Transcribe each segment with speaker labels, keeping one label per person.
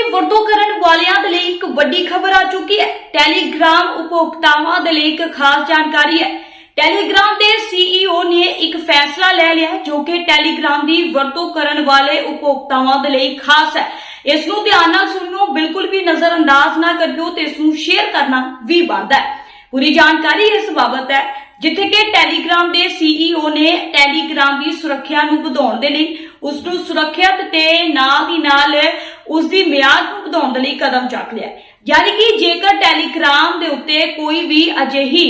Speaker 1: ਦੀ ਵਰਤੋਂ ਕਰਨ ਵਾਲਿਆਂ ਦੇ ਲਈ ਇੱਕ ਵੱਡੀ ਖਬਰ ਆ ਚੁੱਕੀ ਹੈ। ਟੈਲੀਗ੍ਰਾਮ ਉਪਭੋਗਤਾਵਾਂ ਦੇ ਲਈ ਇੱਕ ਖਾਸ ਜਾਣਕਾਰੀ ਹੈ। ਟੈਲੀਗ੍ਰਾਮ ਦੇ CEO ਨੇ ਇੱਕ ਫੈਸਲਾ ਲੈ ਲਿਆ ਜੋ ਕਿ ਟੈਲੀਗ੍ਰਾਮ ਦੀ ਵਰਤੋਂ ਕਰਨ ਵਾਲੇ ਉਪਭੋਗਤਾਵਾਂ ਦੇ ਲਈ ਖਾਸ ਹੈ। ਇਸ ਨੂੰ ਧਿਆਨ ਨਾਲ ਸੁਣੋ, ਬਿਲਕੁਲ ਵੀ ਨਜ਼ਰਅੰਦਾਜ਼ ਨਾ ਕਰਿਓ ਤੇ ਇਸ ਨੂੰ ਸ਼ੇਅਰ ਕਰਨਾ ਵੀ ਬਣਦਾ ਹੈ। ਪੂਰੀ ਜਾਣਕਾਰੀ ਇਸ ਬਾਬਤ ਹੈ, ਜਿੱਥੇ ਕਿ ਟੈਲੀਗ੍ਰਾਮ ਦੇ CEO ਨੇ ਟੈਲੀਗ੍ਰਾਮ ਦੀ ਸੁਰੱਖਿਆ ਨੂੰ ਵਧਾਉਣ ਦੇ ਲਈ ਉਸ ਨੂੰ ਸੁਰੱਖਿਅਤ ਤੇ ਨਾਲ ਦੀ ਨਾਲ ਉਸ ਦੀ ਮਿਆਦ ਨੂੰ ਵਧਾਉਣ ਦੇ ਲਈ ਕਦਮ ਚੱਕ ਲਿਆ ਯਾਨੀ ਕਿ ਜੇਕਰ ਟੈਲੀਗ੍ਰਾਮ ਦੇ ਉੱਤੇ ਕੋਈ ਵੀ ਅਜਿਹੀ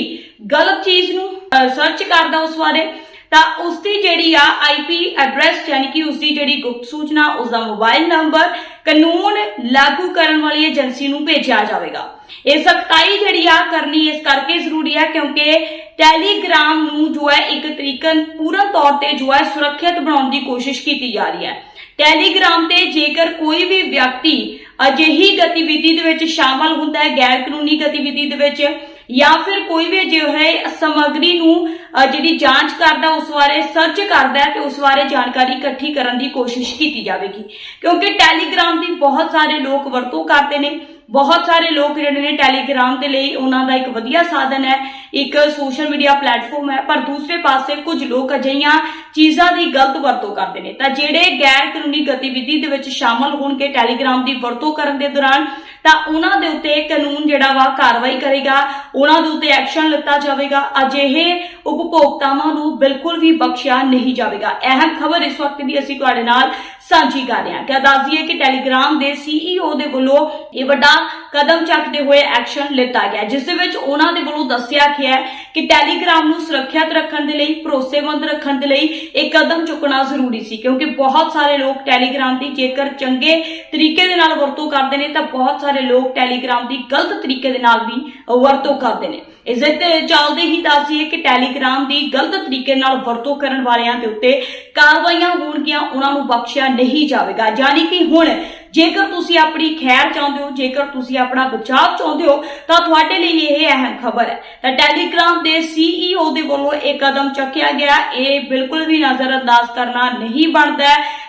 Speaker 1: ਗਲਤ ਚੀਜ਼ ਨੂੰ ਸਰਚ ਕਰਦਾ ਉਸ ਬਾਰੇ, ਤਾਂ ਉਸ ਦੀ ਜਿਹੜੀ ਆ ਆਈਪੀ ਐਡਰੈਸ ਯਾਨੀ ਕਿ ਉਸ ਦੀ ਜਿਹੜੀ ਗੁਪਤ ਸੂਚਨਾ ਉਸ ਦਾ ਮੋਬਾਈਲ ਨੰਬਰ ਕਾਨੂੰਨ ਲਾਗੂ ਕਰਨ ਵਾਲੀ ਏਜੰਸੀ ਨੂੰ ਭੇਜਿਆ ਜਾਵੇਗਾ। ਇਹ ਸਖਤਾਈ ਜਿਹੜੀ ਆ ਕਰਨੀ ਇਸ ਕਰਕੇ ਜ਼ਰੂਰੀ ਹੈ ਕਿਉਂਕਿ ਟੈਲੀਗ੍ਰਾਮ ਨੂੰ ਜੋ ਹੈ ਇੱਕ ਤਰੀਕਨ ਪੂਰਨ ਤੌਰ ਤੇ ਜੋ ਹੈ ਸੁਰੱਖਿਅਤ ਬਣਾਉਣ ਦੀ ਕੋਸ਼ਿਸ਼ ਕੀਤੀ ਜਾ ਰਹੀ ਹੈ। ਟੈਲੀਗ੍ਰਾਮ ਤੇ ਜੇਕਰ ਕੋਈ ਵੀ ਵਿਅਕਤੀ ਅਜਿਹੀ ਗਤੀਵਿਧੀ ਦੇ ਵਿੱਚ ਸ਼ਾਮਲ ਹੁੰਦਾ ਹੈ ਗੈਰ ਕਾਨੂੰਨੀ ਗਤੀਵਿਧੀ ਦੇ ਵਿੱਚ ਜਾਂ ਫਿਰ ਕੋਈ ਵੀ ਜੋ ਹੈ ਸਮੱਗਰੀ ਨੂੰ ਜਿਹੜੀ ਜਾਂਚ ਕਰਦਾ, ਉਸ ਬਾਰੇ ਸਰਚ ਕਰਦਾ ਹੈ ਤੇ ਉਸ ਬਾਰੇ ਜਾਣਕਾਰੀ ਇਕੱਠੀ ਕਰਨ ਦੀ ਕੋਸ਼ਿਸ਼ ਕੀਤੀ ਜਾਵੇਗੀ। ਕਿਉਂਕਿ ਟੈਲੀਗ੍ਰਾਮ ਦੀ ਬਹੁਤ ਸਾਰੇ ਲੋਕ ਵਰਤੋਂ ਕਰਦੇ ਨੇ। ਬਹੁਤ ਸਾਰੇ ਲੋਕ ਜਿਹੜੇ ਨੇ ਟੈਲੀਗ੍ਰਾਮ ਦੇ ਲਈ ਉਹਨਾਂ ਦਾ ਇੱਕ ਵਧੀਆ ਸਾਧਨ ਹੈ, ਇੱਕ ਸੋਸ਼ਲ ਮੀਡੀਆ ਪਲੇਟਫਾਰਮ ਹੈ। ਪਰ ਦੂਸਰੇ ਪਾਸੇ ਕੁਝ ਲੋਕ ਅਜਿਹੀਆਂ ਚੀਜ਼ਾਂ ਦੀ ਗਲਤ ਵਰਤੋਂ ਕਰਦੇ ਨੇ। ਤਾਂ ਜਿਹੜੇ ਗੈਰ ਕਾਨੂੰਨੀ ਗਤੀਵਿਧੀ ਦੇ ਵਿੱਚ ਸ਼ਾਮਲ ਹੋਣਗੇ ਟੈਲੀਗ੍ਰਾਮ ਦੀ ਵਰਤੋਂ ਕਰਨ ਦੇ ਦੌਰਾਨ ਤਾਂ ਉਹਨਾਂ ਦੇ ਉੱਤੇ ਕਾਨੂੰਨ ਜਿਹੜਾ ਵਾ ਕਾਰਵਾਈ ਕਰੇਗਾ, ਉਹਨਾਂ ਦੇ ਉੱਤੇ ਐਕਸ਼ਨ ਲਿੱਤਾ ਜਾਵੇਗਾ। ਅਜਿਹੇ ਉਪਭੋਗਤਾਵਾਂ ਨੂੰ ਬਿਲਕੁਲ ਵੀ ਬਖਸ਼ਿਆ ਨਹੀਂ ਜਾਵੇਗਾ। ਅਹਿਮ ਖਬਰ ਇਸ ਵਕਤ ਦੀ ਅਸੀਂ ਤੁਹਾਡੇ ਨਾਲ ਸਾਂਝੀ ਕਰ ਰਹੇ ਹਾਂ। ਕਿ ਦੱਸ ਦਈਏ ਕਿ ਟੈਲੀਗ੍ਰਾਮ ਦੇ CEO ਦੇ ਵੱਲੋਂ ਇਹ ਵੱਡਾ ਕਦਮ ਚੱਕਦੇ ਹੋਏ ਐਕਸ਼ਨ ਲਿੱਤਾ ਗਿਆ, ਜਿਸ ਦੇ ਵਿੱਚ ਉਹਨਾਂ ਦੇ ਵੱਲੋਂ ਦੱਸਿਆ ਗਿਆ ਹੈ ਕਿ ਟੈਲੀਗ੍ਰਾਮ ਨੂੰ ਸੁਰੱਖਿਅਤ ਰੱਖਣ ਦੇ ਲਈ, ਭਰੋਸੇਮੰਦ ਰੱਖਣ ਦੇ ਲਈ ਇਹ ਕਦਮ ਚੁੱਕਣਾ ਜ਼ਰੂਰੀ ਸੀ, ਕਿਉਂਕਿ ਬਹੁਤ ਸਾਰੇ ਲੋਕ ਟੈਲੀਗ੍ਰਾਮ ਦੀ ਜੇਕਰ ਚੰਗੇ ਤਰੀਕੇ ਦੇ ਨਾਲ ਵਰਤੋਂ ਕਰਦੇ ਨੇ, ਤਾਂ ਬਹੁਤ ਸਾਰੇ ਲੋਕ ਟੈਲੀਗ੍ਰਾਮ ਦੀ ਗਲਤ ਤਰੀਕੇ ਦੇ ਨਾਲ ਵੀ ਵਰਤੋਂ ਕਰਦੇ ਨੇ। ਇਸ ਤੇ ਚੱਲਦੇ ਹੀ ਦੱਸੀਏ ਕਿ ਟੈਲੀਗ੍ਰਾਮ ਦੀ ਗਲਤ ਤਰੀਕੇ ਨਾਲ ਵਰਤੋਂ ਕਰਨ ਵਾਲਿਆਂ ਦੇ ਉੱਤੇ ਕਾਰਵਾਈਆਂ ਹੋਣਗੀਆਂ, ਉਹਨਾਂ ਨੂੰ ਬਖਸ਼ਿਆ ਨਹੀਂ ਜਾਵੇਗਾ। ਯਾਨੀ ਕਿ ਹੁਣ ਜੇਕਰ ਤੁਸੀਂ ਆਪਣੀ ਖੈਰ ਚਾਹੁੰਦੇ ਹੋ, ਜੇਕਰ ਤੁਸੀਂ ਆਪਣਾ ਬਚਾਅ ਚਾਹੁੰਦੇ ਹੋ, ਤਾਂ ਤੁਹਾਡੇ ਲਈ ਇਹ ਅਹਿਮ ਖਬਰ ਹੈ। ਤਾਂ ਟੈਲੀਗ੍ਰਾਮ ਦੇ CEO ਦੇ ਵੱਲੋਂ ਇਹ ਕਦਮ ਚੱਕਿਆ ਗਿਆ। ਇਹ ਬਿਲਕੁਲ ਵੀ ਨਜ਼ਰਅੰਦਾਜ਼ ਕਰਨਾ ਨਹੀਂ ਬਣਦਾ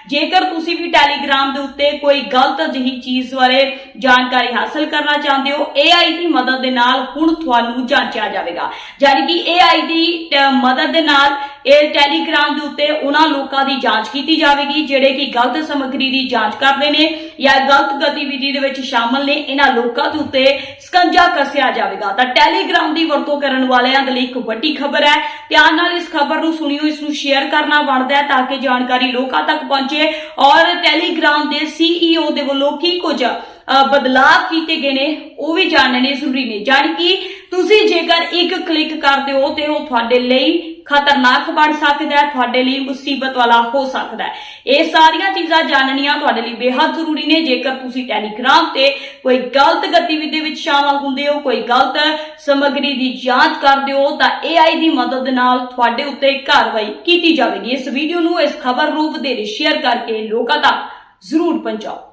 Speaker 1: ਜੇਕਰ ਤੁਸੀਂ ਵੀ ਟੈਲੀਗ੍ਰਾਮ ਦੇ ਉੱਤੇ ਕੋਈ ਗਲਤ ਅਜਿਹੀ ਚੀਜ਼ ਬਾਰੇ ਜਾਣਕਾਰੀ ਹਾਸਲ ਕਰਨਾ ਚਾਹੁੰਦੇ ਹੋ AI ਦੀ ਮਦਦ ਦੇ ਨਾਲ ਹੁਣ ਤੁਹਾਨੂੰ ਜਾਂਚਿਆ ਜਾਵੇਗਾ। ਯਾਨੀ ਕਿ AI ਦੀ ਟ- ਮਦਦ ਦੇ ਨਾਲ ਇਹ ਟੈਲੀਗ੍ਰਾਮ ਦੇ ਉੱਤੇ ਉਹਨਾਂ ਲੋਕਾਂ ਦੀ ਜਾਂਚ ਕੀਤੀ ਜਾਵੇਗੀ, ਜਿਹੜੇ ਕਿ ਗਲਤ ਸਮੱਗਰੀ ਦੀ ਜਾਂਚ ਕਰਦੇ ਨੇ ਜਾਂ ਗਲਤ ਗਤੀਵਿਧੀ ਦੇ ਵਿੱਚ ਸ਼ਾਮਲ ਨੇ, ਇਹਨਾਂ ਲੋਕਾਂ ਦੇ ਉੱਤੇ ਸਕੰਜਾ ਕੱਸਿਆ ਜਾਵੇਗਾ। ਤਾਂ ਟੈਲੀਗ੍ਰਾਮ ਦੀ ਵਰਤੋਂ ਕਰਨ ਵਾਲਿਆਂ ਦੇ ਲਈ ਇੱਕ ਵੱਡੀ ਖਬਰ ਹੈ। ਧਿਆਨ ਨਾਲ ਇਸ ਖਬਰ ਨੂੰ ਸੁਣਿਓ, ਇਸ ਨੂੰ ਸ਼ੇਅਰ ਕਰਨਾ ਬਣਦਾ ਹੈ ਤਾਂ ਕਿ ਜਾਣਕਾਰੀ ਲੋਕਾਂ ਤੱਕ ਪਹੁੰਚੇ ਔਰ ਟੈਲੀਗ੍ਰਾਮ ਦੇ CEO ਦੇ ਵੱਲੋਂ ਕੀ ਕੁਝ ਬਦਲਾਅ ਕੀਤੇ ਗਏ ਨੇ, ਉਹ ਵੀ ਜਾਣਨੇ ਜ਼ਰੂਰੀ ਨੇ। ਜਾਣੀ ਕਿ ਤੁਸੀਂ ਜੇਕਰ ਇੱਕ ਕਲਿੱਕ ਕਰਦੇ ਹੋ ਤੇ ਉਹ ਤੁਹਾਡੇ ਲਈ ਖਤਰਨਾਕ ਬਣ ਸਕਦਾ ਹੈ, ਤੁਹਾਡੇ ਲਈ ਮੁਸੀਬਤ ਵਾਲਾ ਹੋ ਸਕਦਾ ਹੈ। ਇਹ ਸਾਰੀਆਂ ਚੀਜ਼ਾਂ ਜਾਣਨੀਆਂ ਤੁਹਾਡੇ ਲਈ ਬੇਹੱਦ ਜ਼ਰੂਰੀ ਨੇ। ਜੇਕਰ ਤੁਸੀਂ ਟੈਲੀਗ੍ਰਾਮ ਤੇ ਕੋਈ ਗਲਤ ਗਤੀਵਿਧੀ ਵਿੱਚ ਸ਼ਾਮਲ ਹੁੰਦੇ ਹੋ, ਕੋਈ ਗਲਤ ਸਮੱਗਰੀ ਦੀ ਜਾਂਚ ਕਰਦੇ ਹੋ, ਤਾਂ AI ਦੀ ਮਦਦ ਨਾਲ ਤੁਹਾਡੇ ਉੱਤੇ ਕਾਰਵਾਈ ਕੀਤੀ ਜਾਵੇਗੀ। ਇਸ ਵੀਡੀਓ ਨੂੰ ਇਸ ਖਬਰ ਨੂੰ ਵਧੇਰੇ ਸ਼ੇਅਰ ਕਰਕੇ ਲੋਕਾਂ ਤੱਕ ਜ਼ਰੂਰ ਪਹੁੰਚਾਓ।